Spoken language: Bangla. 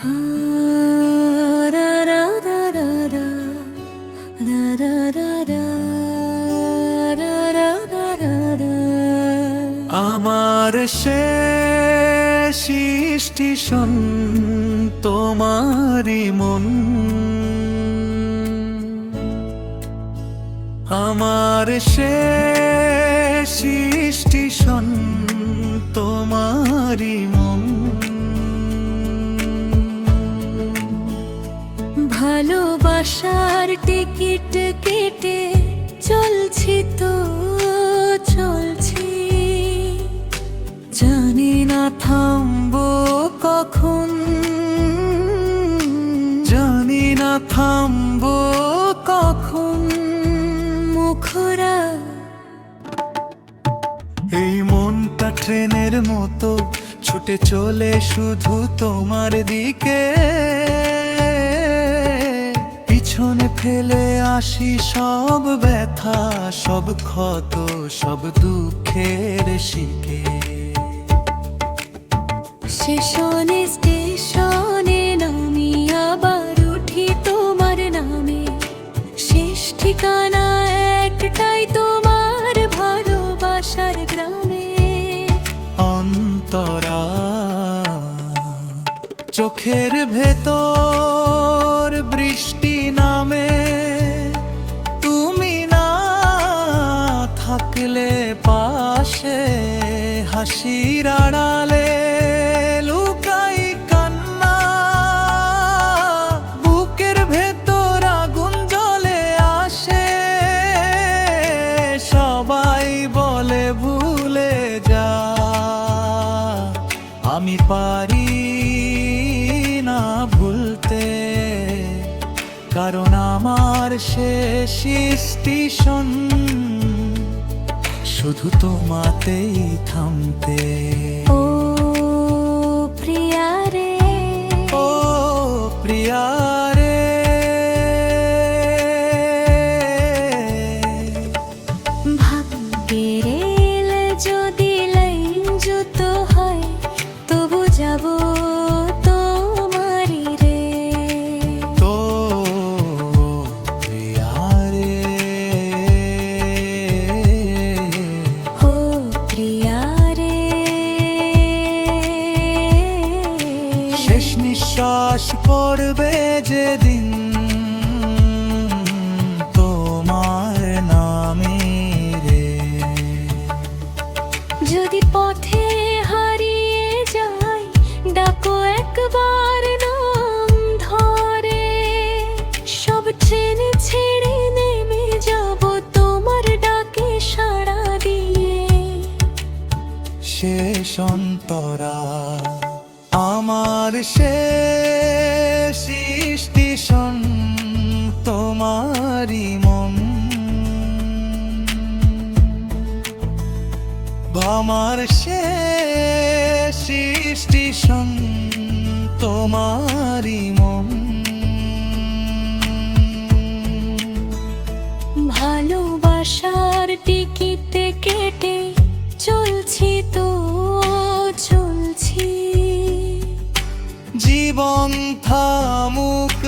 আমার শেষ স্টেশন তোমারই মন। আমার শেষ স্টেশন তোমারই মন। ভালোবাসার টিকিট কেটে চলছি তো, চলছি। জানি না থামবো কখন। জানি না থামবো কখন। মুখরা। এই মনটা ট্রেনের মতো ছুটে চলে শুধু তোমার দিকে। পিছনে ফেলে আসি সব ব্যথা সব ক্ষত সব দুঃখের শিখে। স্টেশনে স্টেশনে নামি আবার উঠি তোমার নামে। শেষ ঠিকানা একটাই তোমার ভালোবাসার গ্রামে। অন্তরা চোখের ভেতর বৃষ্টি থাকলে পাশে হাসির আড়ালে লুকাই কান্না। বুকের ভেতর আগুন জ্বলে আসে, সবাই বলে ভুলে যা। আমি পারি না ভুলতে, কারণ আমার শেষ স্টেশন শুধু তোমাতেই থামতে। ও প্রিয়া রে। ও প্রিয়া রে। ভাগ্যের নিঃশ্বাস পড়বে যেদিন তোমার নামে রে। যদি পথে হারিয়ে যাই ডাকো একবার নাম ধরে। সব ট্রেন ছেড়ে নেমে যাব তোমার ডাকে সাড়া দিয়ে। শেষ অন্তরা। আমার সে সৃষ্টিষণ তোমারি মন। আমার সে সৃষ্টিষণ তোমারি মন। था मूक